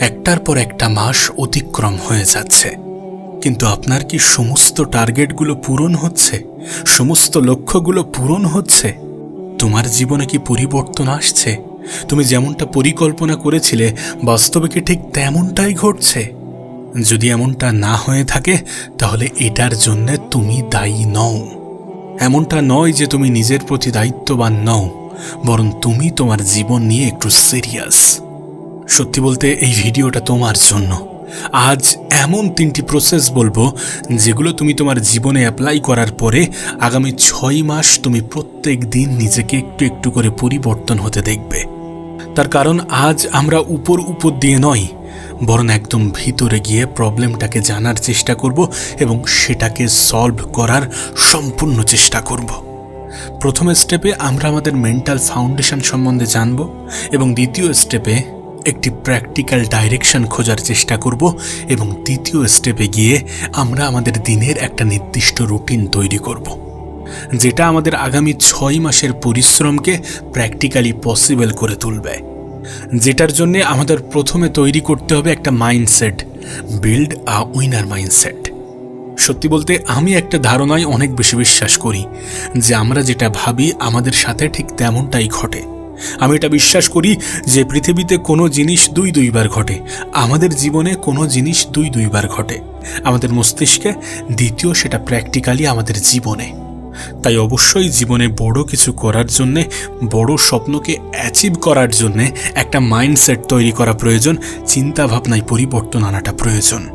একটার পর একটা মাস অতিক্রম হয়ে যাচ্ছে। কিন্তু আপনার কি সমস্ত টার্গেটগুলো পূরণ হচ্ছে? সমস্ত লক্ষ্যগুলো পূরণ হচ্ছে? তোমার জীবনে কি পরিবর্তন আসছে? তুমি যেমনটা পরিকল্পনা করেছিলে, বাস্তবে কি ঠিক তেমনটাই ঘটছে? যদি এমনটা না হয়ে থাকে, তাহলে এটার জন্যে তুমি দায়ী নও। এমনটা নয় যে তুমি নিজের প্রতি দায়িত্ববান নও, বরং তুমি তোমার জীবন নিয়ে একটু সিরিয়াস সত্যি বলতে এই ভিডিওটা তোমার জন্য। আজ এমন তিনটি প্রসেস বলব, যেগুলো তুমি তোমার জীবনে অ্যাপ্লাই করার পরে আগামী ছয় মাস তুমি প্রত্যেক দিন নিজেকে একটু একটু করে পরিবর্তন হতে দেখবে। তার কারণ আজ আমরা উপর উপর দিয়ে নয়, বরং একদম ভিতরে গিয়ে প্রবলেমটাকে জানার চেষ্টা করব এবং সেটাকে সলভ করার সম্পূর্ণ চেষ্টা করব। প্রথম স্টেপে আমরা আমাদের মেন্টাল ফাউন্ডেশন সম্বন্ধে জানব এবং দ্বিতীয় স্টেপে একটি প্র্যাকটিক্যাল ডাইরেকশন খোঁজার চেষ্টা করব এবং তৃতীয় স্টেপে গিয়ে আমরা আমাদের দিনের একটা নির্দিষ্ট রুটিন তৈরি করব, যেটা আমাদের আগামী ছয় মাসের পরিশ্রমকে প্র্যাকটিক্যালি পসিবল করে তুলবে। যেটার জন্য আমাদের প্রথমে তৈরি করতে হবে একটা mindset build a winner mindset সত্যি বলতে, আমি একটা ধারণায় অনেক বেশি বিশ্বাস করি যে আমরা যেটা ভাবি আমাদের সাথে ঠিক তেমনটাই ঘটে। আমি এটা বিশ্বাস করি যে পৃথিবীতে কোনো জিনিস দুই দুইবার ঘটে। আমাদের জীবনে কোনো জিনিস দুই দুইবার ঘটে। আমাদের মস্তিষ্কে, দ্বিতীয় সেটা প্র্যাকটিক্যালি আমাদের জীবনে। তাই অবশ্যই জীবনে বড় কিছু করার জন্যে, বড় স্বপ্নকে অ্যাচিভ করার জন্যে একটা মাইন্ডসেট তৈরি করা প্রয়োজন চিন্তা ভাবনায় পরিবর্তন আনাটা প্রয়োজন।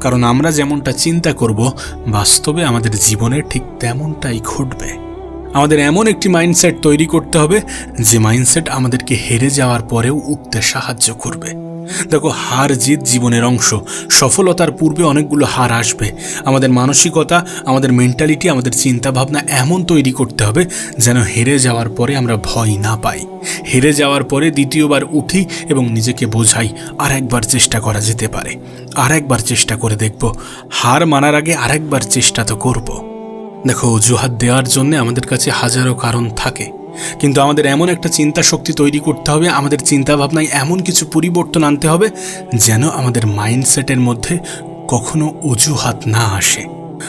কারণ আমরা যেমনটা চিন্তা করব, বাস্তবে আমাদের জীবনে ঠিক তেমনটাই ঘটবে। আমাদের এমন একটি মাইন্ডসেট তৈরি করতে হবে যে মাইন্ডসেট আমাদেরকে হেরে যাওয়ার পরেও উঠতে সাহায্য করবে। দেখো, হার জিত জীবনের অংশ। সফলতার পূর্বে অনেকগুলো হার আসবে। আমাদের মানসিকতা, আমাদের মেন্টালিটি আমাদের চিন্তা ভাবনা এমন তৈরি করতে হবে যেন হেরে যাওয়ার পরে আমরা ভয় না পাই। হেরে যাওয়ার পরে দ্বিতীয়বার উঠি এবং নিজেকে বোঝাই আর একবার চেষ্টা করা যেতে পারে। আর একবার চেষ্টা করে দেখব। হার মানার আগে আরেকবার চেষ্টা তো করব। দেখো, অজুহাত দেওয়ার জন্য আমাদের কাছে হাজারো কারণ থাকে। কিন্তু আমাদের এমন একটা চিন্তা শক্তি তৈরি করতে হবে, আমাদের চিন্তা ভাবনায় এমন কিছু পরিবর্তন আনতে হবে, যেন আমাদের মাইন্ডসেটের মধ্যে কখনো অজুহাত না আসে।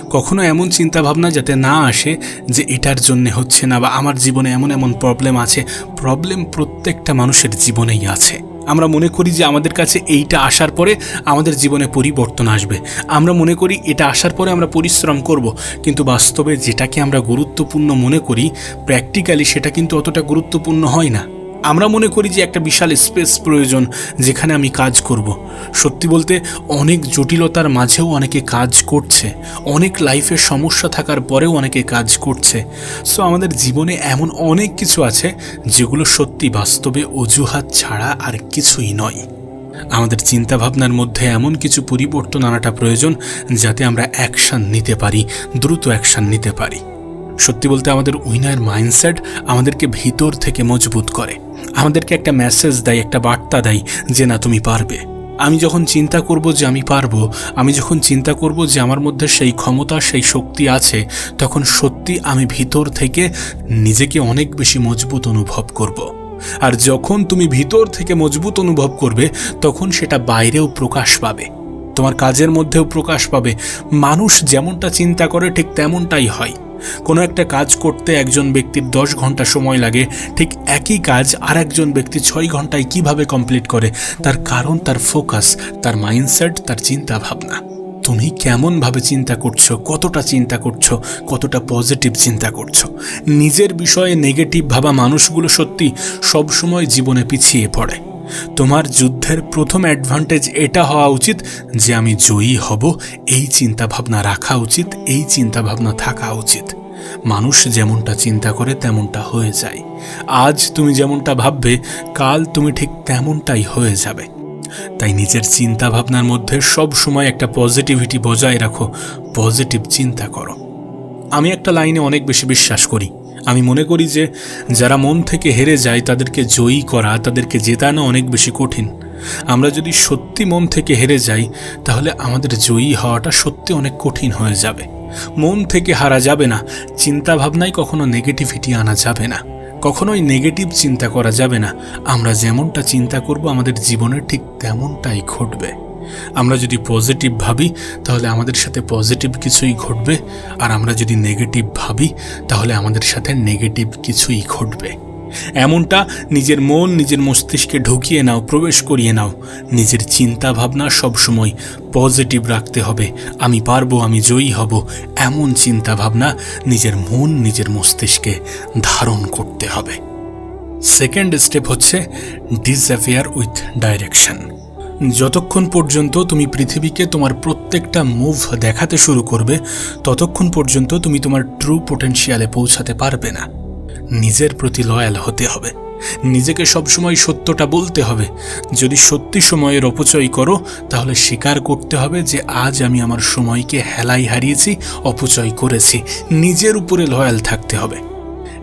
কখনো এমন চিন্তা ভাবনা যাতে না আসে যে এটার জন্য হচ্ছে না, বা আমার জীবনে এমন এমন প্রবলেম আছে। প্রবলেম প্রত্যেকটা মানুষের জীবনেই আছে। আমরা মনে করি যে আমাদের কাছে এইটা আসার পরে আমাদের জীবনে পরিবর্তন আসবে। আমরা মনে করি এটা আসার পরে আমরা পরিশ্রম করব, কিন্তু বাস্তবে যেটাকে আমরা গুরুত্বপূর্ণ মনে করি প্র্যাকটিক্যালি সেটা কিন্তু অতটা গুরুত্বপূর্ণ হয় না। আমরা মনে করি যে একটা বিশাল স্পেস প্রয়োজন যেখানে আমি কাজ করব। সত্যি বলতে, অনেক জটিলতার মাঝেও অনেকে কাজ করছে। অনেক লাইফে সমস্যা থাকার পরেও অনেকে কাজ করছে। সো আমাদের জীবনে এমন অনেক কিছু আছে যেগুলো সত্যি বাস্তবে অজুহাত ছাড়া আর কিছুই নয়। আমাদের চিন্তাভাবনার মধ্যে এমন কিছু পরিবর্তন আনাটা প্রয়োজন যাতে আমরা অ্যাকশান নিতে পারি, দ্রুত অ্যাকশান নিতে পারি। সত্যি বলতে, আমাদের উইনার মাইন্ডসেট আমাদেরকে ভিতর থেকে মজবুত করে। আমাদেরকে একটা মেসেজ দেয়, একটা বার্তা দেয় যে, না, তুমি পারবে। আমি যখন চিন্তা করব যে, আমি পারব, আমি যখন চিন্তা করব যে, আমার মধ্যে সেই ক্ষমতা, সেই শক্তি আছে, তখন সত্যি আমি ভিতর থেকে নিজেকে অনেক বেশি মজবুত অনুভব করব। আর যখন তুমি ভিতর থেকে মজবুত অনুভব করবে, তখন সেটা বাইরেও প্রকাশ পাবে। তোমার কাজের মধ্যেও প্রকাশ পাবে। মানুষ যেমনটা চিন্তা করে, ঠিক তেমনটাই হয়। কোনো একটা কাজ করতে একজন ব্যক্তির দশ ঘণ্টা সময় লাগে, ঠিক একই কাজ আর একজন ব্যক্তি ছয় ঘন্টায় কীভাবে কমপ্লিট করে? তার কারণ, তার ফোকাস তার মাইন্ডসেট তার চিন্তা ভাবনা তুমি কেমনভাবে চিন্তা করছ? কতটা চিন্তা করছ? কতটা পজিটিভ চিন্তা করছ? নিজের বিষয়ে নেগেটিভ ভাবা মানুষগুলো সত্যি সবসময় জীবনে পিছিয়ে পড়ে। তোমার যুদ্ধের প্রথম অ্যাডভান্টেজ এটা হওয়া উচিত যে আমি জয়ী হব, এই চিন্তা ভাবনা রাখা উচিত, এই চিন্তা ভাবনা থাকা উচিত। মানুষ যেমনটা চিন্তা করে তেমনটা হয়ে যায়। আজ তুমি যেমনটা ভাববে, কাল তুমি ঠিক তেমনটাই হয়ে যাবে। তাই নিজের চিন্তা ভাবনার মধ্যে সব সময় একটা পজিটিভিটি বজায় রাখো পজিটিভ চিন্তা করো। আমি একটা লাইনে অনেক বেশি বিশ্বাস করি। আমি মনে করি যে যারা মন থেকে হেরে যায়, তাদেরকে জয়ী করা, তাদেরকে জেতানো অনেক বেশি কঠিন। আমরা যদি সত্যি মন থেকে হেরে যাই, তাহলে আমাদের জয়ী হওয়াটা সত্যি অনেক কঠিন হয়ে যাবে। মন থেকে হারা যাবে না চিন্তা ভাবনায় কখনো নেগেটিভিটি আনা যাবে না। কখনোই নেগেটিভ চিন্তা করা যাবে না। আমরা যেমনটা চিন্তা করব, আমাদের জীবনে ঠিক তেমনটাই ঘটবে। আমরা যদি পজিটিভ ভাবি, তাহলে আমাদের সাথে পজিটিভ কিছুই ঘটবে। আর আমরা যদি নেগেটিভ ভাবি, তাহলে আমাদের সাথে নেগেটিভ কিছুই ঘটবে। এমনটা নিজের মন, নিজের মস্তিষ্কে ঢুকিয়ে নাও, প্রবেশ করিয়ে নাও। নিজের চিন্তা ভাবনা সবসময় পজিটিভ রাখতে হবে। আমি পারব, আমি জয়ী হব। এমন চিন্তা ভাবনা নিজের মন, নিজের মস্তিষ্কে ধারণ করতে হবে। সেকেন্ড স্টেপ হচ্ছে ডিসঅ্যাফেয়ার উইথ ডাইরেকশন যতক্ষণ পর্যন্ত তুমি পৃথিবীকে তোমার প্রত্যেকটা মুভ দেখাতে শুরু করবে, ততক্ষণ পর্যন্ত তুমি তোমার ট্রু পোটেনশিয়ালে পৌঁছাতে পারবে না। নিজের প্রতি লয়াল হতে হবে। নিজেকে সবসময় সত্যটা বলতে হবে। যদি সত্যি সময়ের অপচয় করো, তাহলে স্বীকার করতে হবে যে আজ আমি আমার সময়কে হেলাই হারিয়েছি, অপচয় করেছি। নিজের উপরে লয়াল থাকতে হবে।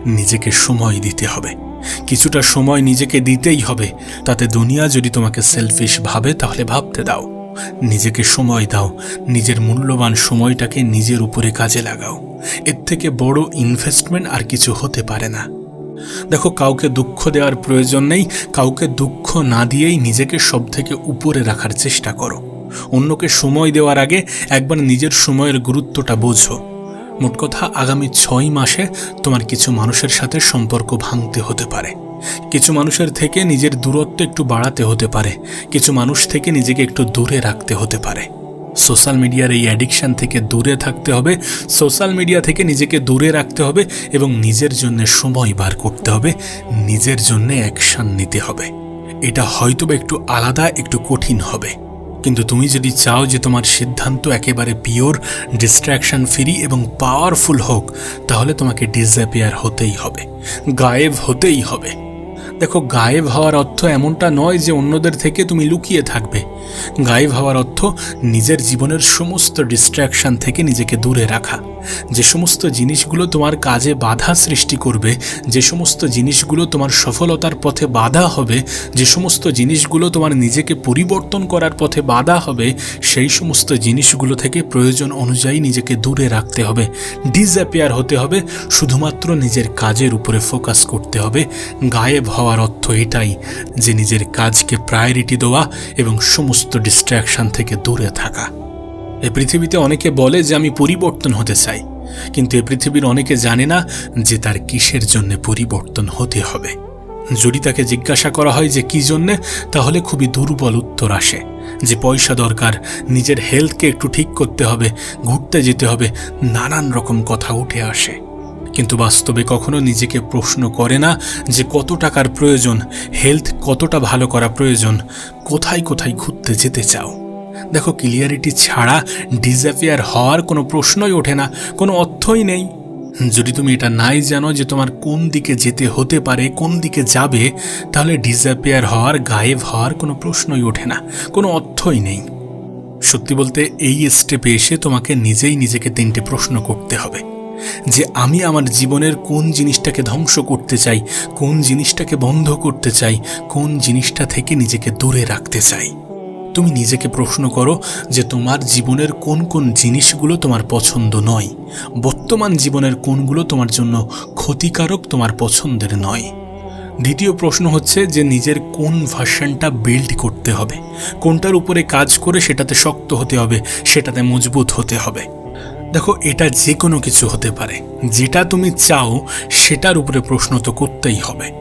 নিজেকে সময় দিতে হবে। কিছুটা সময় নিজেকে দিতেই হবে। তাতে দুনিয়া যদি তোমাকে সেলফিশ ভাবে, তাহলে ভাবতে দাও। নিজেকে সময় দাও। নিজের মূল্যবান সময়টাকে নিজের উপরে কাজে লাগাও। এর থেকে বড় ইনভেস্টমেন্ট আর কিছু হতে পারে না। দেখো, কাউকে দুঃখ দেওয়ার প্রয়োজন নেই। কাউকে দুঃখ না দিয়েই নিজেকে সব থেকে উপরে রাখার চেষ্টা করো। অন্যকে সময় দেওয়ার আগে একবার নিজের সময়ের গুরুত্বটা বোঝো। মোট কথা, আগামী ছয় মাসে তোমার কিছু মানুষের সাথে সম্পর্ক ভাঙতে হতে পারে। কিছু মানুষের থেকে নিজের দূরত্ব একটু বাড়াতে হতে পারে। কিছু মানুষ থেকে নিজেকে একটু দূরে রাখতে হতে পারে। সোশ্যাল মিডিয়ার এই অ্যাডিকশান থেকে দূরে থাকতে হবে, সোশ্যাল মিডিয়া থেকে নিজেকে দূরে রাখতে হবে এবং নিজের জন্য সময় বার করতে হবে, নিজের জন্য অ্যাকশান নিতে হবে। এটা হয়তোবা একটু আলাদা, একটু কঠিন হবে। কিন্তু তুমি যদি চাও যে তোমার সিদ্ধান্ত একেবারে পিওর ডিস্ট্র্যাকশন ফ্রি এবং পাওয়ারফুল হোক, তাহলে তোমাকে ডিসঅ্যাপিয়ার হতেই হবে, গায়েব হতেই হবে। দেখো, গায়েব হওয়ার অর্থ এমনটা নয় যে অন্যদের থেকে তুমি লুকিয়ে থাকবে। গায়েব হওয়ার অর্থ নিজের জীবনের সমস্ত ডিস্ট্র্যাকশন থেকে নিজেকে দূরে রাখা। যে সমস্ত জিনিসগুলো তোমার কাজে বাধা সৃষ্টি করবে, যে সমস্ত জিনিসগুলো তোমার সফলতার পথে বাধা হবে, যে সমস্ত জিনিসগুলো তোমার নিজেকে পরিবর্তন করার পথে বাধা হবে, সেই সমস্ত জিনিসগুলো থেকে প্রয়োজন অনুযায়ী নিজেকে দূরে রাখতে হবে। ডিসঅ্যাপিয়ার হতে হবে, শুধুমাত্র নিজের কাজের উপরে ফোকাস করতে হবে। গায়েব হওয়ার অর্থ এটাই যে নিজের কাজকে প্রায়োরিটি দেওয়া এবং সমস্ত ডিস্ট্র্যাকশন থেকে দূরে থাকা। এ পৃথিবীতে অনেকে বলে যে আমি পরিবর্তন হতে চাই, কিন্তু এ পৃথিবীর অনেকে জানে না যে তার কিসের জন্য পরিবর্তন হতে হবে। যদি তাকে জিজ্ঞাসা করা হয় যে কী জন্যে, তাহলে খুবই দুর্বল উত্তর আসে যে পয়সা দরকার, নিজের হেলথকে একটু ঠিক করতে হবে, ঘুরতে যেতে হবে, নানান রকম কথা উঠে আসে। কিন্তু বাস্তবে কখনো নিজেকে প্রশ্ন করে না যে কত টাকার প্রয়োজন হেলথ কতটা ভালো করা প্রয়োজন, কোথায় কোথায় ঘুরতে যেতে চাও। দেখো ক্লিয়ারিটি ছাড়া ডিসঅ্যাপিয়ার হওয়ার কোনো প্রশ্নই ওঠে না, কোনো অর্থই নেই। যদি তুমি এটা নাই জানো যে তোমার কোন দিকে যেতে হতে পারে, কোন দিকে যাবে, তাহলে ডিসঅ্যাপিয়ার হওয়ার, গায়েব হওয়ার কোনো প্রশ্নই ওঠে না, কোনো অর্থই নেই। সত্যি বলতে, এই স্টেপে এসে তোমাকে নিজেই নিজেকে তিনটে প্রশ্ন করতে হবে। যে আমি আমার জীবনের কোন জিনিসটাকে ধ্বংস করতে চাই, কোন জিনিসটাকে বন্ধ করতে চাই, কোন জিনিসটা থেকে নিজেকে দূরে রাখতে চাই। তুমি নিজেকে প্রশ্ন করো যে তোমার জীবনের কোন কোন জিনিসগুলো তোমার পছন্দ নয়। বর্তমান জীবনের কোনগুলো তোমার জন্য ক্ষতিকারক তোমার পছন্দের নয়। দ্বিতীয় প্রশ্ন হচ্ছে যে নিজের কোন ভার্সনটা বিল্ড করতে হবে। কোনটার উপরে কাজ করে সেটাতে শক্ত হতে হবে, সেটাতে মজবুত হতে হবে। দেখো, এটা যে কোনো কিছু হতে পারে। যেটা তুমি চাও, সেটার উপরে প্রশ্ন তো করতেই হবে।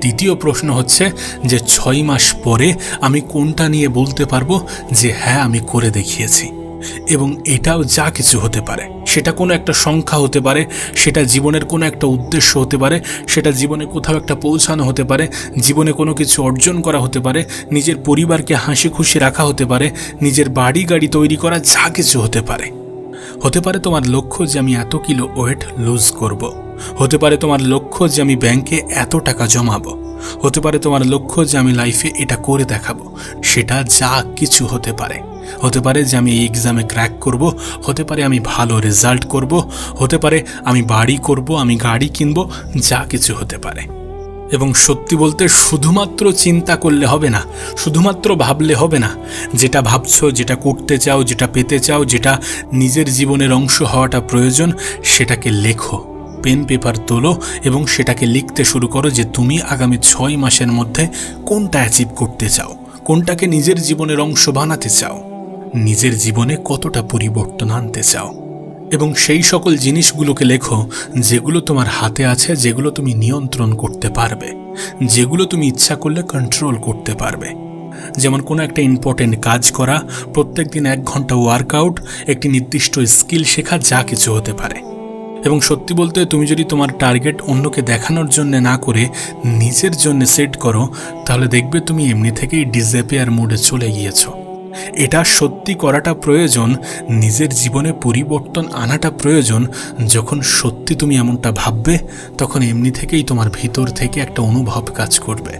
দ্বিতীয় প্রশ্ন হচ্ছে যে ছয় মাস পরে আমি কোনটা নিয়ে বলতে পারব যে হ্যাঁ আমি করে দেখিয়েছি। এবং এটাও যা কিছু হতে পারে। সেটা কোনো একটা সংখ্যা হতে পারে, সেটা জীবনের কোনো একটা উদ্দেশ্য হতে পারে, সেটা জীবনে কোথাও একটা পৌঁছানো হতে পারে, জীবনে কোনো কিছু অর্জন করা হতে পারে, নিজের পরিবারকে হাসি খুশি রাখা হতে পারে, নিজের বাড়ি গাড়ি তৈরি করা যা কিছু হতে পারে। হতে পারে তোমার লক্ষ্য যে আমি এত কিলো ওয়েট লুজ করব। হতে পারে তোমার লক্ষ্য যে আমি ব্যাংকে এত টাকা জমাবো। হতে পারে তোমার লক্ষ্য যে আমি লাইফে এটা করে দেখাবো। সেটা যা কিছু হতে পারে। হতে পারে যে আমি এই এক্সামে ক্র্যাক করব। হতে পারে আমি ভালো রেজাল্ট করব। হতে পারে আমি বাড়ি করব, আমি গাড়ি কিনবো, যা কিছু হতে পারে। এবং সত্যি বলতে শুধুমাত্র চিন্তা করলে হবে না, শুধুমাত্র ভাবলে হবে না, যেটা ভাবছ, যেটা করতে চাও, যেটা পেতে চাও, যেটা নিজের জীবনের অংশ হওয়াটা প্রয়োজন, সেটাকে লেখো, পেন পেপার তোলো এবং সেটাকে লিখতে শুরু করো যে তুমি আগামী ছয় মাসের মধ্যে কোনটা অ্যাচিভ করতে চাও, কোনটাকে নিজের জীবনের অংশ বানাতে চাও, নিজের জীবনে কতটা পরিবর্তন আনতে চাও। এবং সেই সকল জিনিসগুলোকে লেখো, যেগুলো তোমার হাতে আছে, যেগুলো তুমি নিয়ন্ত্রণ করতে পারবে, যেগুলো তুমি ইচ্ছা করলে কন্ট্রোল করতে পারবে। যেমন কোনো একটা ইম্পর্টেন্ট কাজ করা প্রত্যেক দিন এক ঘণ্টা ওয়ার্কআউট একটি নির্দিষ্ট স্কিল শেখা যা কিছু হতে পারে। এবং সত্যি বলতে তুমি যদি তোমার টার্গেট অন্যকে দেখানোর জন্য না করে নিজের জন্য সেট করো, তাহলে দেখবে তুমি এমনি থেকেই ডিসঅ্যাপিয়ার মোডে চলে গিয়েছো। এটা সত্যি করাটা প্রয়োজন, নিজের জীবনে পরিবর্তন আনাটা প্রয়োজন। যখন সত্যি তুমি এমনটা ভাববে, তখন এমনি থেকেই তোমার ভিতর থেকে একটা অনুভব কাজ করবে।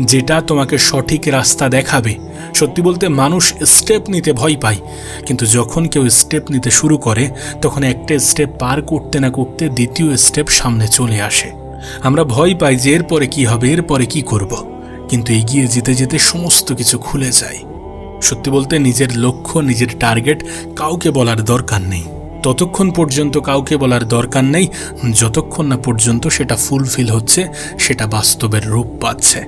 যেটা তোমাকে সঠিক রাস্তা দেখাবে। সত্যি বলতে মানুষ স্টেপ নিতে ভয় পায়। কিন্তু যখন কেউ স্টেপ নিতে শুরু করে, তখন একটা স্টেপ পার করতে না করতে দ্বিতীয় স্টেপ সামনে চলে আসে। আমরা ভয় পাই যে এরপরে কি হবে, এরপরে কি করব। কিন্তু এগিয়ে যেতে যেতে সমস্ত কিছু খুলে যায়। সত্যি বলতে নিজের লক্ষ্য, নিজের টার্গেট কাউকে বলার দরকার নেই। ততক্ষণ পর্যন্ত কাউকে বলার দরকার নেই, যতক্ষণ না পর্যন্ত সেটা ফুলফিল হচ্ছে, সেটা বাস্তবের রূপ পাচ্ছে।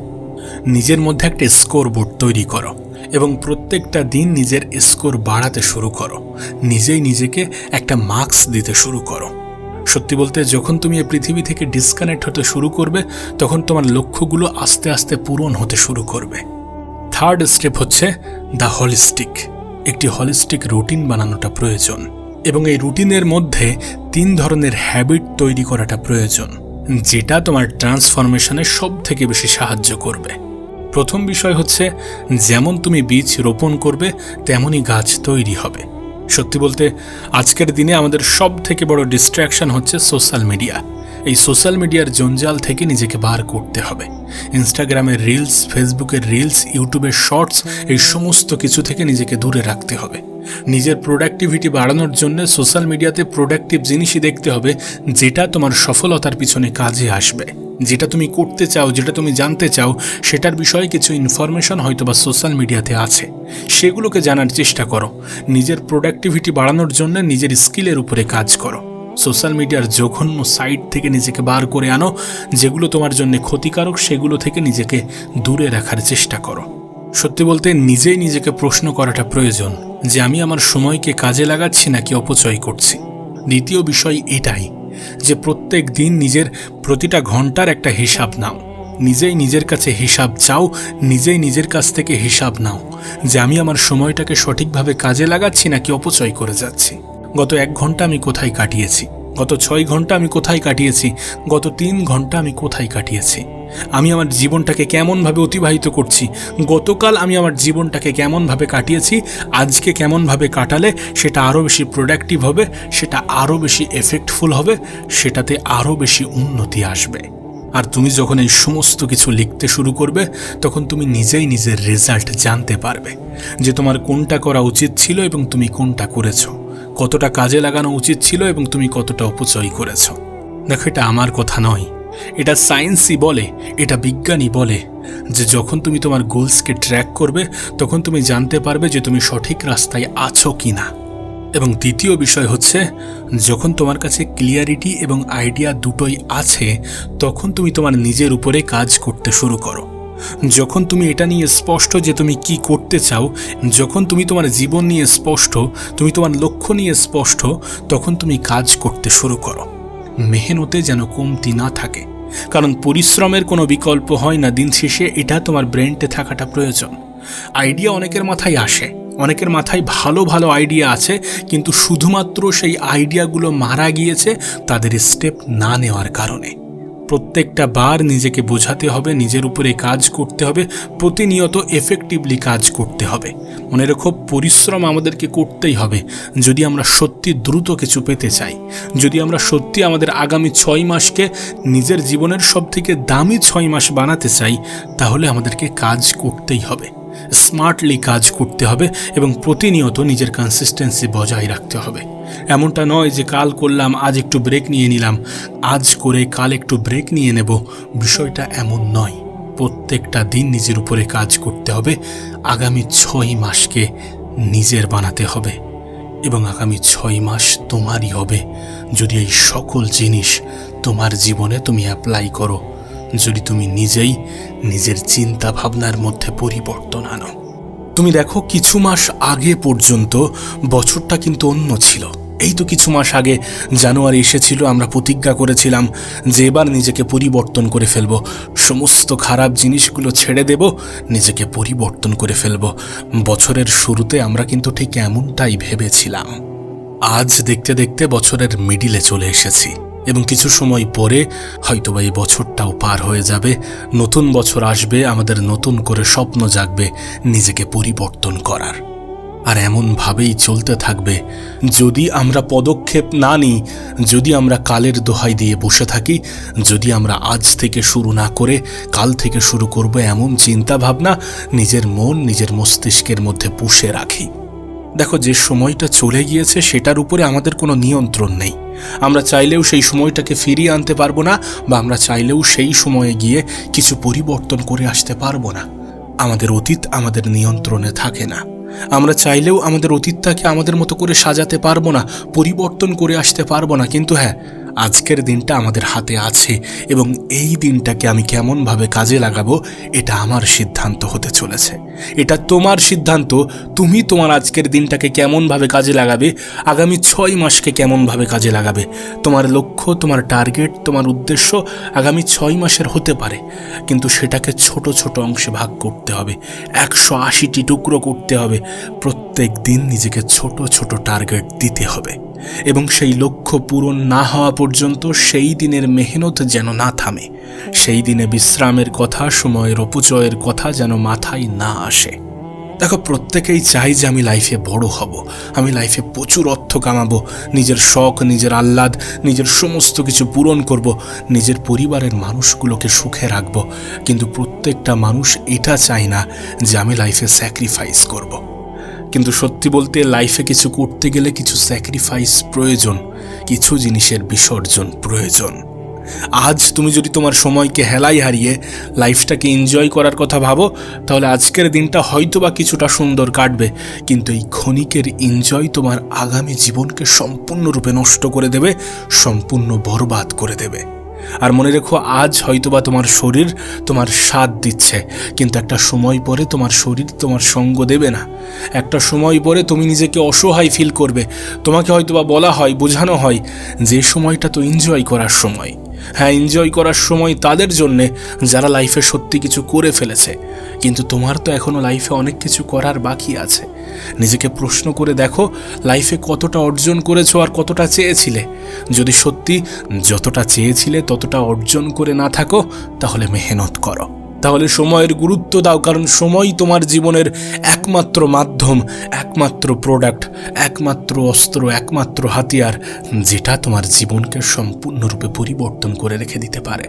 নিজের মধ্যে একটা স্কোর বোর্ড তৈরি করো এবং প্রত্যেকটা দিন নিজের স্কোর বাড়াতে শুরু করো। নিজেই নিজেকে একটা মার্কস দিতে শুরু করো। সত্যি বলতে যখন তুমি এই পৃথিবী থেকে ডিসকানেক্ট হতে শুরু করবে, তখন তোমার লক্ষ্যগুলো আস্তে আস্তে পূরণ হতে শুরু করবে। থার্ড স্টেপ হচ্ছে দ্য হলিস্টিক একটি হলিস্টিক রুটিন বানানোটা প্রয়োজন এবং এই রুটিনের মধ্যে তিন ধরনের হ্যাবিট তৈরি করাটা প্রয়োজন, যেটা তোমার ট্রান্সফরমেশনে সব থেকে বেশি সাহায্য করবে। প্রথম বিষয় হচ্ছে, যেমন তুমি বীজ রোপণ করবে, তেমনই গাছ তৈরি হবে। সত্যি বলতে, আজকের দিনে আমাদের সব থেকে বড় ডিস্ট্র্যাকশন হচ্ছে সোশ্যাল মিডিয়া এই সোশ্যাল মিডিয়ার জঞ্জাল থেকে নিজেকে বার করতে হবে। ইনস্টাগ্রামের রিলস ফেসবুকের রিলস ইউটিউবের শর্টস এই সমস্ত কিছু থেকে নিজেকে দূরে রাখতে হবে। নিজের প্রোডাক্টিভিটি বাড়ানোর জন্য সোশ্যাল মিডিয়াতে প্রোডাক্টিভ জিনিসই দেখতে হবে, যেটা তোমার সফলতার পিছনে কাজে আসবে। যেটা তুমি করতে চাও, যেটা তুমি জানতে চাও, সেটার বিষয়ে কিছু ইনফরমেশন হয়তো বা সোশ্যাল মিডিয়াতে আছে। সেগুলোকে জানার চেষ্টা করো। নিজের প্রোডাক্টিভিটি বাড়ানোর জন্য নিজের স্কিলের উপরে কাজ করো। সোশ্যাল মিডিয়ার জঘন্য সাইট থেকে নিজেকে বার করে আনো, যেগুলো তোমার জন্য ক্ষতিকারক, সেগুলো থেকে নিজেকে দূরে রাখার চেষ্টা করো। সত্যি বলতে, নিজেই নিজেকে প্রশ্ন করাটা প্রয়োজন, যে আমি আমার সময়কে কাজে লাগাচ্ছি নাকি অপচয় করছি। দ্বিতীয় বিষয় এটাই, যে প্রত্যেক দিন নিজের প্রতিটা ঘণ্টার একটা হিসাব নাও। নিজেই নিজের কাছে হিসাব চাও, নিজেই নিজের কাছ থেকে হিসাব নাও, যে আমি আমার সময়টাকে সঠিকভাবে কাজে লাগাচ্ছি নাকি অপচয় করে যাচ্ছি। গত এক ঘণ্টা আমি কোথায় কাটিয়েছি? গত ছয় ঘণ্টা আমি কোথায় কাটিয়েছি? গত তিন ঘণ্টা আমি কোথায় কাটিয়েছি? আমি আমার জীবনটাকে কেমনভাবে অতিবাহিত করছি? গতকাল আমি আমার জীবনটাকে কেমনভাবে কাটিয়েছি? আজকে কেমনভাবে কাটালে সেটা আরও বেশি প্রোডাক্টিভ হবে, সেটা আরও বেশি এফেক্টফুল হবে, সেটাতে আরও বেশি উন্নতি আসবে। আর তুমি যখন এই সমস্ত কিছু লিখতে শুরু করবে, তখন তুমি নিজেই নিজের রেজাল্ট জানতে পারবে যে তোমার কোনটা করা উচিত ছিল এবং তুমি কোনটা করেছ। কতটা কাজে লাগানো উচিত ছিল এবং তুমি কতটা অপচয় করেছ। দেখো, এটা আমার কথা নয়। এটা সায়েন্সই বলে, এটা বিজ্ঞানী বলে যে যখন তুমি তোমার গোলসকে ট্র্যাক করবে, তখন তুমি জানতে পারবে যে তুমি সঠিক রাস্তায় আছো কি না এবং দ্বিতীয় বিষয় হচ্ছে, যখন তোমার কাছে ক্লিয়ারিটি এবং আইডিয়া দুটোই আছে, তখন তুমি তোমার নিজের উপরে কাজ করতে শুরু করো। যখন তুমি এটা নিয়ে স্পষ্ট যে তুমি কি করতে চাও, যখন তুমি তোমার জীবন নিয়ে স্পষ্ট, তুমি তোমার লক্ষ্য নিয়ে স্পষ্ট, তখন তুমি কাজ করতে শুরু করো। মেহনতে যেন কমতি না থাকে। কারণ পরিশ্রমের কোনো বিকল্প হয় না, দিন শেষে এটা তোমার ব্রেনটে থাকাটা প্রয়োজন। আইডিয়া অনেকের মাথায় আসে, অনেকের মাথায় ভালো ভালো আইডিয়া আছে, কিন্তু শুধুমাত্র সেই আইডিয়াগুলো মারা গিয়েছে তাদের স্টেপ না নেওয়ার কারণে। প্রত্যেকটা বার নিজেকে বোঝাতে হবে, নিজের উপরে কাজ করতে হবে, প্রতিনিয়ত এফেক্টিভলি কাজ করতে হবে। মনে রেখো, পরিশ্রম আমাদেরকে করতেই হবে, যদি আমরা সত্যি দ্রুত কিছু পেতে চাই। যদি আমরা সত্যি আমাদের আগামী ছয় মাসকে নিজের জীবনের সব থেকে দামি ছয় মাস বানাতে চাই, তাহলে আমাদেরকে কাজ করতেই হবে। স্মার্টলি কাজ করতে হবে এবং প্রতিনিয়ত নিজের কনসিস্টেন্সি বজায় রাখতে হবে। এমনটা নয় যে কাল করলাম, আজ একটু ব্রেক নিয়ে নিলাম। আজ করে কাল একটু ব্রেক নিয়ে নেব। বিষয়টা এমন নয়। প্রত্যেকটা দিন নিজের উপরে কাজ করতে হবে। আগামী ছয় মাসকে নিজের বানাতে হবে। এবং আগামী ছয় মাস তোমারই হবে। যদি এই সকল জিনিস তোমার জীবনে তুমি অ্যাপ্লাই করো, যদি তুমি নিজেই নিজের চিন্তা ভাবনার মধ্যে পরিবর্তন আনো। তুমি দেখো, কিছু মাস আগে পর্যন্ত বছরটা কিন্তু অন্য ছিল। এই তো কিছু মাস আগে জানুয়ারি এসেছিল, আমরা প্রতিজ্ঞা করেছিলাম যে এবার নিজেকে পরিবর্তন করে ফেলব। সমস্ত খারাপ জিনিসগুলো ছেড়ে দেব, নিজেকে পরিবর্তন করে ফেলব। বছরের শুরুতে আমরা কিন্তু ঠিক এমনটাই ভেবেছিলাম। আজ দেখতে দেখতে বছরের মিডিলে চলে এসেছি এবং কিছু সময় পরে হয়তোবা এই বছরটাও পার হয়ে যাবে, নতুন বছর আসবে, আমাদের নতুন করে স্বপ্ন জাগবে নিজেকে পরিবর্তন করার। আর এমনভাবেই চলতে থাকবে। যদি আমরা পদক্ষেপ না নিই, যদি আমরা কালের দোহাই দিয়ে বসে থাকি, যদি আমরা আজ থেকে শুরু না করে কাল থেকে শুরু করব এমন চিন্তা ভাবনা নিজের মন, নিজের মস্তিষ্কের মধ্যে পুষে রাখি। দেখো, যে সময়টা চলে গিয়েছে সেটার উপরে আমাদের কোনো নিয়ন্ত্রণ নেই। আমরা চাইলেও সেই সময়টাকে ফিরিয়ে আনতে পারব না বা আমরা চাইলেও সেই সময়ে গিয়ে কিছু পরিবর্তন করে আসতে পারব না। আমাদের অতীত আমাদের নিয়ন্ত্রণে থাকে না। আমরা চাইলেও আমাদের অতীতটাকে আমাদের মতো করে সাজাতে পারব না, পরিবর্তন করে আসতে পারব না, কিন্তু হ্যাঁ আজকের দিনটা আমাদের হাতে আছে এবং এই দিনটাকে আমি কেমনভাবে কাজে লাগাবো, এটা আমার সিদ্ধান্ত হতে চলেছে। এটা তোমার সিদ্ধান্ত, তুমি তোমার আজকের দিনটাকে কেমনভাবে কাজে লাগাবে, আগামী ছয় মাসকে কেমনভাবে কাজে লাগাবে, তোমার লক্ষ্য, তোমার টার্গেট, তোমার উদ্দেশ্য আগামী ছয় মাসের হতে পারে, কিন্তু সেটাকে ছোট ছোট অংশে ভাগ করতে হবে, একশো আশিটি টুকরো করতে হবে, প্রত্যেক দিন নিজেকে ছোট ছোট টার্গেট দিতে হবে। এবং সেই লক্ষ্য পূরণ না হওয়া পর্যন্ত সেই দিনের মেহনত যেন না থামে। সেই দিনে বিশ্রামের কথা, সময়ের অপচয়ের কথা যেন মাথায় না আসে। দেখো, প্রত্যেকেই চাই যে আমি লাইফে বড় হব, আমি লাইফে প্রচুর অর্থ কামাবো, নিজের শখ, নিজের আহ্লাদ, নিজের সমস্ত কিছু পূরণ করব, নিজের পরিবারের মানুষগুলোকে সুখে রাখব। কিন্তু প্রত্যেকটা মানুষ এটা চায় না যে আমি লাইফে স্যাক্রিফাইস করব। কিন্তু সত্যি বলতে লাইফে কিছু করতে গেলে কিছু স্যাক্রিফাইস প্রয়োজন, কিছু জিনিসের বিসর্জন প্রয়োজন। আজ তুমি যদি তোমার সময়কে হেলাই হারিয়ে লাইফটাকে এনজয় করার কথা ভাবো, তাহলে আজকের দিনটা হয়তো বা কিছুটা সুন্দর কাটবে, কিন্তু এই ক্ষণিকের এনজয় তোমার আগামী জীবনকে সম্পূর্ণরূপে নষ্ট করে দেবে, সম্পূর্ণ বরবাদ করে দেবে। আর মনে রেখো, আজ হয়তোবা তোমার শরীর তোমার স্বাদ দিচ্ছে, কিন্তু একটা সময় পরে তোমার শরীর তোমার সঙ্গ দেবে না। একটা সময় পরে তুমি নিজেকে অসহায় ফিল করবে। তোমাকে হয়তোবা বলা হয়, বোঝানো হয়, যে সময়টা তো এনজয় করার সময়। হ্যাঁ এনজয় করার সময় তাদের জন্যে যারা লাইফে সত্যি কিছু করে ফেলেছে। কিন্তু তোমার তো এখনও লাইফে অনেক কিছু করার বাকি আছে। নিজেকে প্রশ্ন করে দেখো লাইফে কতটা অর্জন করেছ আর কতটা চেয়েছিলে। যদি সত্যি যতটা চেয়েছিলে ততটা অর্জন করে না থাকো, তাহলে মেহনত করো। তাহলে সময়ের গুরুত্ব দাও, কারণ সময় তোমার জীবনের একমাত্র মাধ্যম, একমাত্র প্রোডাক্ট একমাত্র অস্ত্র, একমাত্র হাতিয়ার, যেটা তোমার জীবনকে সম্পূর্ণরূপে পরিবর্তন করে রেখে দিতে পারে।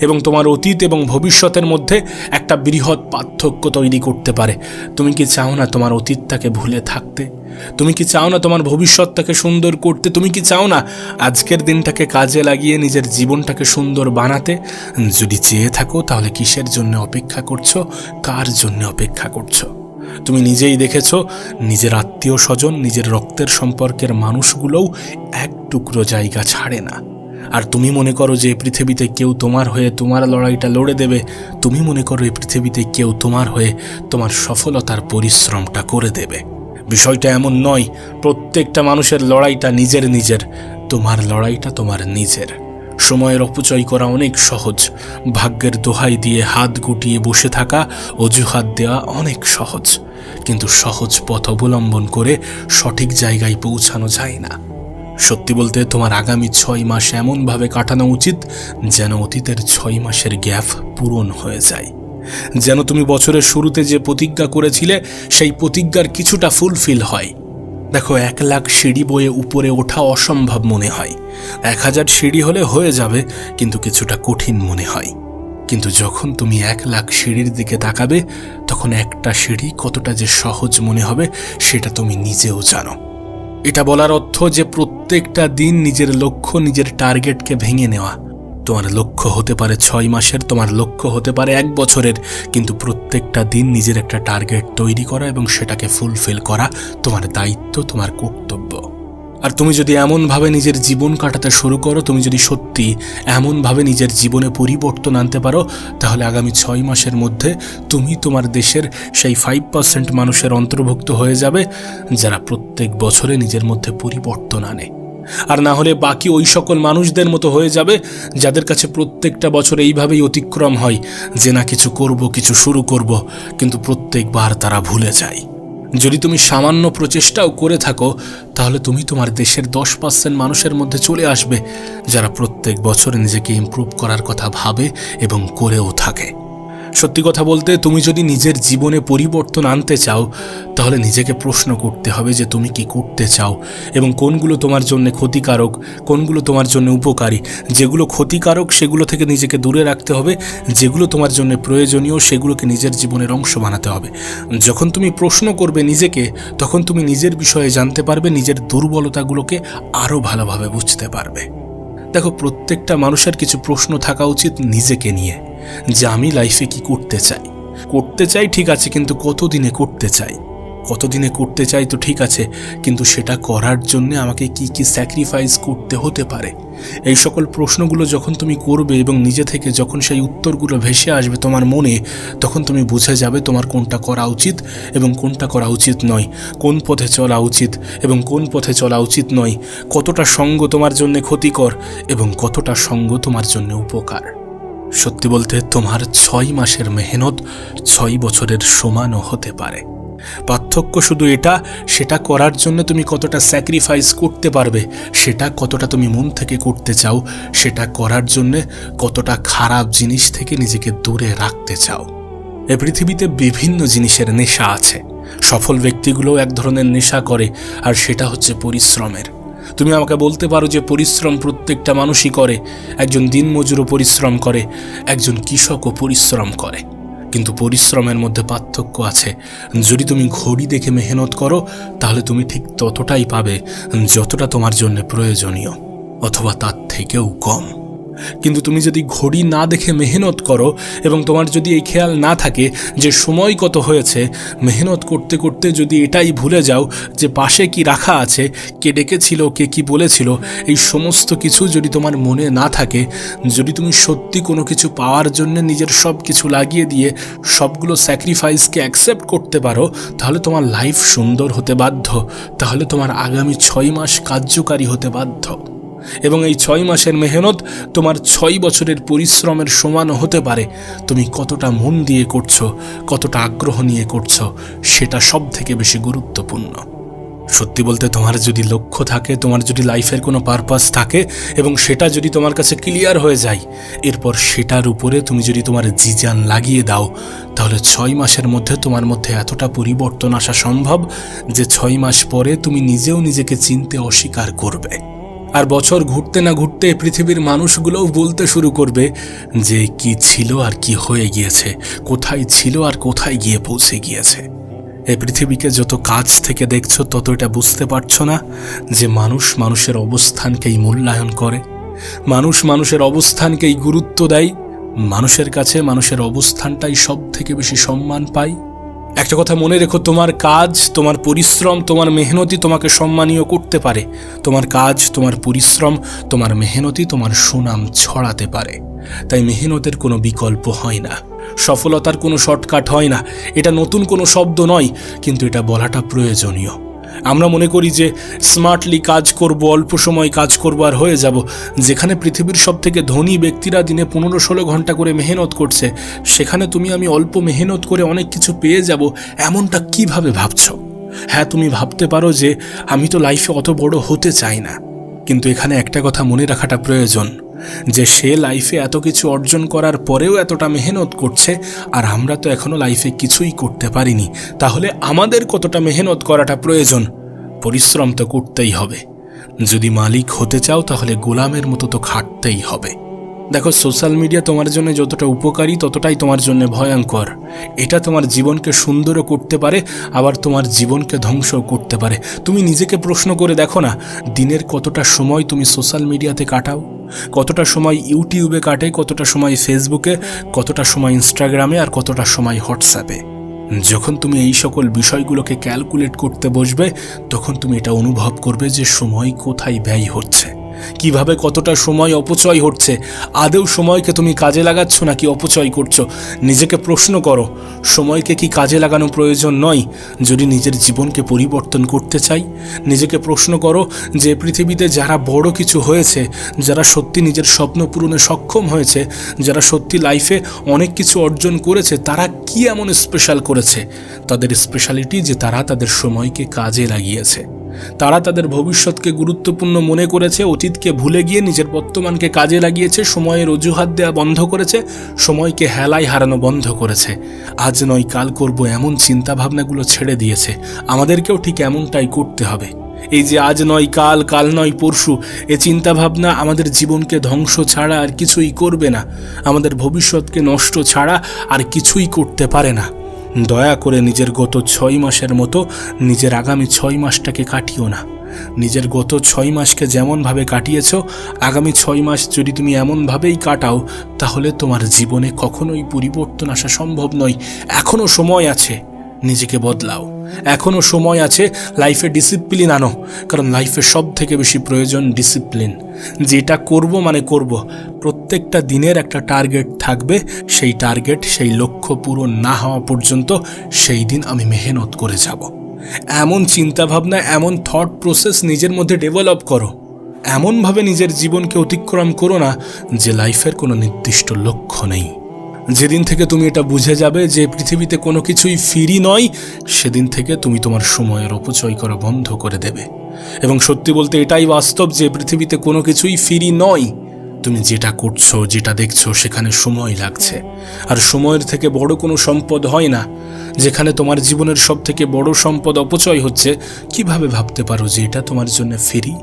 এবং তোমার অতীত এবং ভবিষ্যতের মধ্যে একটা বৃহৎ পার্থক্য তৈরি করতে পারে। তুমি কি চাও না তোমার অতীতটাকে ভুলে থাকতে? তুমি কি চাও না তোমার ভবিষ্যৎটাকে সুন্দর করতে? তুমি কি চাও না আজকের দিনটাকে কাজে লাগিয়ে নিজের জীবনটাকে সুন্দর বানাতে? যদি চেয়ে থাকো তাহলে কিসের জন্য অপেক্ষা করছ? কার জন্য অপেক্ষা করছ? তুমি নিজেই দেখেছ নিজের আত্মীয় স্বজন, নিজের রক্তের সম্পর্কের মানুষগুলোও এক টুকরো জায়গা ছাড়ে না। আর তুমি মনে করো যে পৃথিবীতে কেউ তোমার হয়ে তোমার লড়াইটা লড়ে দেবে, তুমি মনে করো এই পৃথিবীতে কেউ তোমার হয়ে তোমার সফলতার পরিশ্রমটা করে দেবে। বিষয়টা এমন নয়, প্রত্যেকটা মানুষের লড়াইটা নিজের নিজের, তোমার লড়াইটা তোমার নিজের। সময়ের অপচয় করা অনেক সহজ, ভাগ্যের দোহাই দিয়ে হাত গুটিয়ে বসে থাকা, অজুহাত দেওয়া অনেক সহজ। কিন্তু সহজ পথ অবলম্বন করে সঠিক জায়গায় পৌঁছানো যায় না। সত্যি বলতে তোমার আগামী ছয় মাস এমনভাবে কাটানো উচিত যেন অতীতের ছয় মাসের গ্যাপ পূরণ হয়ে যায়। যেন তুমি বছরের শুরুতে যে প্রতিজ্ঞা করেছিলে, সেই প্রতিজ্ঞার কিছুটা ফুলফিল হয়। দেখো, এক লাখ সিঁড়ি বয়ে উপরে ওঠা অসম্ভব মনে হয়। এক হাজার সিঁড়ি হলে হয়ে যাবে, কিন্তু কিছুটা কঠিন মনে হয়। কিন্তু যখন তুমি এক লাখ সিঁড়ির দিকে তাকাবে, তখন একটা সিঁড়ি কতটা যে সহজ মনে হবে, সেটা তুমি নিজেও জানো। এটা বলার অর্থ যে প্রত্যেকটা দিন নিজের লক্ষ্য, নিজের টার্গেটকে ভেঙে নেওয়া। তোমার লক্ষ্য হতে পারে ছয় মাসের, তোমার লক্ষ্য হতে পারে এক বছরের, কিন্তু প্রত্যেকটা দিন নিজের একটা টার্গেট তৈরি করা এবং সেটাকে ফুলফিল করা তোমার দায়িত্ব, তোমার কর্তব্য। আর তুমি যদি এমনভাবে নিজের জীবন কাটাতে শুরু করো, তুমি যদি সত্যি এমনভাবে নিজের জীবনে পরিবর্তন আনতে পারো, তাহলে আগামী ছয় মাসের মধ্যে তুমি তোমার দেশের সেই ফাইভ পার্সেন্ট মানুষের অন্তর্ভুক্ত হয়ে যাবে, যারা প্রত্যেক বছরে নিজের মধ্যে পরিবর্তন আনে। আর না হলে বাকি ওই সকল মানুষদের মতো হয়ে যাবে, যাদের কাছে প্রত্যেকটা বছর এইভাবেই অতিক্রম হয় যে, না, কিছু করব, কিছু শুরু করব। কিন্তু প্রত্যেকবার তারা ভুলে যায়। যদি তুমি সামান্য প্রচেষ্টাও করে থাকো, তাহলে তুমি তোমার দেশের দশ পার্সেন্ট মানুষের মধ্যে চলে আসবে, যারা প্রত্যেক বছর নিজেকে ইম্প্রুভ করার কথা ভাবে এবং করেও থাকে। সত্যি কথা বলতে, তুমি যদি নিজের জীবনে পরিবর্তন আনতে চাও, তাহলে নিজেকে প্রশ্ন করতে হবে যে তুমি কি করতে চাও এবং কোনগুলো তোমার জন্য ক্ষতিকারক, কোনগুলো তোমার জন্য উপকারী। যেগুলো ক্ষতিকারক, সেগুলো থেকে নিজেকে দূরে রাখতে হবে। যেগুলো তোমার জন্য প্রয়োজনীয়, সেগুলোকে নিজের জীবনের অংশ বানাতে হবে। যখন তুমি প্রশ্ন করবে নিজেকে, তখন তুমি নিজের বিষয়ে জানতে পারবে, নিজের দুর্বলতাগুলোকে আরও ভালোভাবে বুঝতে পারবে। দেখো, প্রত্যেকটা মানুষের কিছু প্রশ্ন থাকা উচিত নিজেকে নিয়ে। যে আমি লাইফে কি করতে চাই? করতে চাই ঠিক আছে, কিন্তু কতদিনে করতে চাই? কতদিনে করতে চাই তো ঠিক আছে, কিন্তু সেটা করার জন্য আমাকে কি কি স্যাক্রিফাইস করতে হতে পারে? এই সকল প্রশ্নগুলো যখন তুমি করবে এবং নিজে থেকে যখন সেই উত্তরগুলো ভেসে আসবে তোমার মনে, তখন তুমি বুঝে যাবে তোমার কোনটা করা উচিত এবং কোনটা করা উচিত নয়। কোন পথে চলা উচিত এবং কোন পথে চলা উচিত নয়। কতটা সঙ্গ তোমার জন্য ক্ষতিকর এবং কতটা সঙ্গ তোমার জন্য উপকার। সত্যি বলতে তোমার ছয় মাসের মেহনত ছয় বছরের সমানও হতে পারে। পার্থক্য শুধু এটা, সেটা করার জন্য তুমি কতটা স্যাক্রিফাইস করতে পারবে, সেটা কতটা তুমি মন থেকে করতে চাও, সেটা করার জন্য কতটা খারাপ জিনিস থেকে নিজেকে দূরে রাখতে চাও। এ পৃথিবীতে বিভিন্ন জিনিসের নেশা আছে। সফল ব্যক্তিগুলোও এক ধরনের নেশা করে, আর সেটা হচ্ছে পরিশ্রমের। তুমি আমাকে বলতে পারো যে পরিশ্রম প্রত্যেকটা মানুষই করে। একজন দিনমজুরও পরিশ্রম করে, একজন কৃষকও পরিশ্রম করে। কিন্তু পরিশ্রমের মধ্যে পার্থক্য আছে। যদি তুমি ঘড়ি দেখে মেহনত করো, তাহলে তুমি ঠিক ততটাই পাবে, যতটা তোমার জন্য প্রয়োজনীয়, অথবা তার থেকেও কম। কিন্তু তুমি যদি ঘড়ি না দেখে মেহনত করো এবং তোমার যদি এই খেয়াল না থাকে যে সময় কত হয়েছে, মেহনত করতে করতে যদি এটাই ভুলে যাও যে পাশে কি রাখা আছে, কে ডেকেছিল, কে কি বলেছিল, এই সমস্ত কিছু যদি তোমার মনে না থাকে, যদি তুমি সত্যি কোনো কিছু পাওয়ার জন্য নিজের সব কিছু লাগিয়ে দিয়ে সবগুলো স্যাক্রিফাইসকে অ্যাকসেপ্ট করতে পারো, তাহলে তোমার লাইফ সুন্দর হতে বাধ্য। তাহলে তোমার আগামী ছয় মাস কার্যকারী হতে বাধ্য। এবং এই ছয় মাসের মেহনত তোমার ছয় বছরের পরিশ্রমের সমানও হতে পারে। তুমি কতটা মন দিয়ে করছ, কতটা আগ্রহ নিয়ে করছ, সেটা সব থেকে বেশি গুরুত্বপূর্ণ। সত্যি বলতে তোমার যদি লক্ষ্য থাকে, তোমার যদি লাইফের কোনো পারপাস থাকে এবং সেটা যদি তোমার কাছে ক্লিয়ার হয়ে যায়, এরপর সেটার উপরে তুমি যদি তোমার জিজান লাগিয়ে দাও, তাহলে ছয় মাসের মধ্যে তোমার মধ্যে এতটা পরিবর্তন আসা সম্ভব যে ছয় মাস পরে তুমি নিজেও নিজেকে চিনতে অস্বীকার করবে। আর বছর ঘুরতে না ঘুরতে পৃথিবীর মানুষগুলোও বলতে শুরু করবে যে কি ছিল আর কি হয়ে গিয়েছে, কোথায় ছিল আর কোথায় গিয়ে পৌঁছে গিয়েছে। এ পৃথিবীকে যত কাছ থেকে দেখছ তত এটা বুঝতে পারছ না যে মানুষ মানুষের অবস্থানকেই মূল্যায়ন করে। মানুষ মানুষের অবস্থানকেই গুরুত্ব দেয়। মানুষের কাছে মানুষের অবস্থানটাই সব থেকে বেশি সম্মান পায়। একটা কথা মনে রেখো, তোমার কাজ, তোমার পরিশ্রম, তোমার মেহনতি তোমাকে সম্মানীয় করতে পারে। তোমার কাজ, তোমার পরিশ্রম, তোমার মেহনতি তোমার সুনাম ছড়াতে পারে। তাই মেহনতের কোনো বিকল্প হয় না। সফলতার কোনো শর্টকাট হয় না। এটা নতুন কোনো শব্দ নয়, কিন্তু এটা বলাটা প্রয়োজনীয়। আমরা মনে করি যে স্মার্টলি কাজ করব, অল্প সময় কাজ করব আর হয়ে যাব। যেখানে পৃথিবীর সব থেকে ধনী ব্যক্তিরা দিনে পনেরো ষোলো ঘণ্টা করে মেহনত করছে, সেখানে তুমি আমি অল্প মেহনত করে অনেক কিছু পেয়ে যাব, এমনটা কীভাবে ভাবছ? হ্যাঁ তুমি ভাবতে পারো যে আমি তো লাইফে অত বড় হতে চাই না। কিন্তু এখানে একটা কথা মনে রাখাটা প্রয়োজন। যে সে লাইফে এত কিছু অর্জন করার পরেও এতটা মেহনত করছে, আর আমরা তো এখনও লাইফে কিছুই করতে পারিনি। তাহলে আমাদের কতটা মেহনত করাটা প্রয়োজন? পরিশ্রম তো করতেই হবে। যদি মালিক হতে চাও তাহলে গোলামের মতো তো খাটতেই হবে। দেখো সোশ্যাল মিডিয়া তোমার জন্য যতটা উপকারী, ততটাই তোমার জন্য ভয়ঙ্কর। এটা তোমার জীবনকে সুন্দরও করতে পারে, আবার তোমার জীবনকে ধ্বংসও করতে পারে। তুমি নিজেকে প্রশ্ন করে দেখো না, দিনের কতটা সময় তুমি সোশ্যাল মিডিয়াতে কাটাও? কতটা সময় ইউটিউবে কাটে, কতটা সময় ফেসবুকে কতটা সময় ইনস্টাগ্রামে আর কতটা সময় হোয়াটসঅ্যাপে যখন তুমি এই সকল বিষয়গুলোকে ক্যালকুলেট করতে বসবে, তখন তুমি এটা অনুভব করবে যে সময় কোথায় ব্যয় হচ্ছে। কীভাবে কতটা সময় অপচয় হচ্ছে? আদেও সময়কে তুমি কাজে লাগাচ্ছ নাকি অপচয় করছ? নিজেকে প্রশ্ন করো, সময়কে কি কাজে লাগানো প্রয়োজন নয়? যদি নিজের জীবনকে পরিবর্তন করতে চাই, নিজেকে প্রশ্ন করো যে পৃথিবীতে যারা বড় কিছু হয়েছে, যারা সত্যি নিজের স্বপ্ন পূরণে সক্ষম হয়েছে, যারা সত্যি লাইফে অনেক কিছু অর্জন করেছে, তারা কি এমন স্পেশাল করেছে? তাদের স্পেশালিটি যে তারা তাদের সময়কে কাজে লাগিয়েছে। তারা তাদের ভবিষ্যৎকে গুরুত্বপূর্ণ মনে করেছে, অতীতকে ভুলে গিয়ে নিজের বর্তমানকে কাজে লাগিয়েছে, সময়ের অজুহাত দেওয়া বন্ধ করেছে, সময়কে হেলায় হারানো বন্ধ করেছে। আজ নয়, কাল করব এমন চিন্তাভাবনাগুলো ছেড়ে দিয়েছে। আমাদেরকেও ঠিক এমনটাই করতে হবে। এই যে আজ নয়, কাল কাল নয়, পরশু, এ চিন্তাভাবনা আমাদের জীবনকে ধ্বংস ছাড়া আর কিছুই করবে না। আমাদের ভবিষ্যৎকে নষ্ট ছাড়া আর কিছুই করতে পারে না। দয়া করে নিজের গত ছয় মাসের মতো নিজের আগামী ছয় মাসটাকে কাটিও না। নিজের গত ছয় মাসকে যেমনভাবে কাটিয়েছ, আগামী ছয় মাস যদি তুমি এমনভাবেই কাটাও, তাহলে তোমার জীবনে কখনোই পরিবর্তন আসা সম্ভব নয়। এখনও সময় আছে। নিজেকে বদলাও। এখনও সময় আছে লাইফে ডিসিপ্লিন আনো, কারণ লাইফে সব থেকে বেশি প্রয়োজন ডিসিপ্লিন যেটা করব মানে করব। প্রত্যেকটা দিনের একটা টার্গেট থাকবে, সেই টার্গেট সেই লক্ষ্য পূরণ না হওয়া পর্যন্ত সেই দিন আমি মেহনত করে যাব। এমন চিন্তাভাবনা, এমন থট প্রসেস নিজের মধ্যে ডেভেলপ করো। এমনভাবে নিজের জীবনকে অতিক্রম করো না যে লাইফের কোনো নির্দিষ্ট লক্ষ্য নেই। যেদিন থেকে তুমি এটা বুঝে যাবে যে পৃথিবীতে কোনো কিছুই ফিরি নয়, সেদিন থেকে তুমি তোমার সময়ের অপচয় করা বন্ধ করে দেবে। এবং সত্যি বলতে এটাই বাস্তব যে পৃথিবীতে কোনো কিছুই ফিরি নয়। তুমি যেটা করছ, যেটা দেখছ, সেখানে সময় লাগছে। আর সময়ের থেকে বড় কোনো সম্পদ হয় না। যেখানে তোমার জীবনের সব থেকে বড় সম্পদ অপচয় হচ্ছে, কীভাবে ভাবতে পারো যে এটা তোমার জন্য ফ্রি?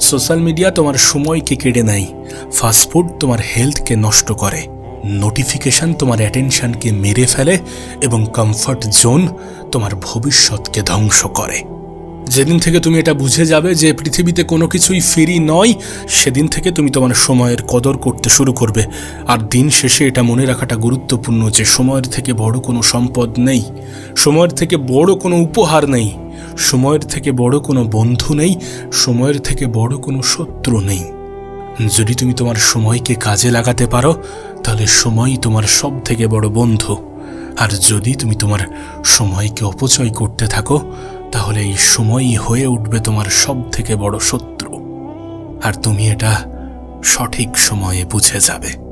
সোশ্যাল মিডিয়া তোমার সময়কে কেড়ে নেয়। ফাস্টফুড তোমার হেলথকে নষ্ট করে। নোটিফিকেশন তোমার অ্যাটেনশনকে মেরে ফেলে এবং কমফর্ট জোন তোমার ভবিষ্যৎকে ধ্বংস করে। যেদিন থেকে তুমি এটা বুঝে যাবে যে পৃথিবীতে কোনো কিছুই ফ্রি নয়, সেদিন থেকে তুমি তোমার সময়ের কদর করতে শুরু করবে। আর দিন শেষে এটা মনে রাখাটা গুরুত্বপূর্ণ যে সময়ের থেকে বড় কোনো সম্পদ নেই, সময়ের থেকে বড় কোনো উপহার নেই, সময়ের থেকে বড় কোনো বন্ধু নেই, সময়ের থেকে বড় কোনো শত্রু নেই। যদি তুমি তোমার সময়কে কাজে লাগাতে পারো, তাহলে সময় তোমার সব থেকে বড় বন্ধু। আর যদি তুমি তোমার সময়কে অপচয় করতে থাকো, তাহলে এই সময়ই হয়ে উঠবে তোমার সব থেকে বড় শত্রু। আর তুমি এটা সঠিক সময়ে বুঝে যাবে।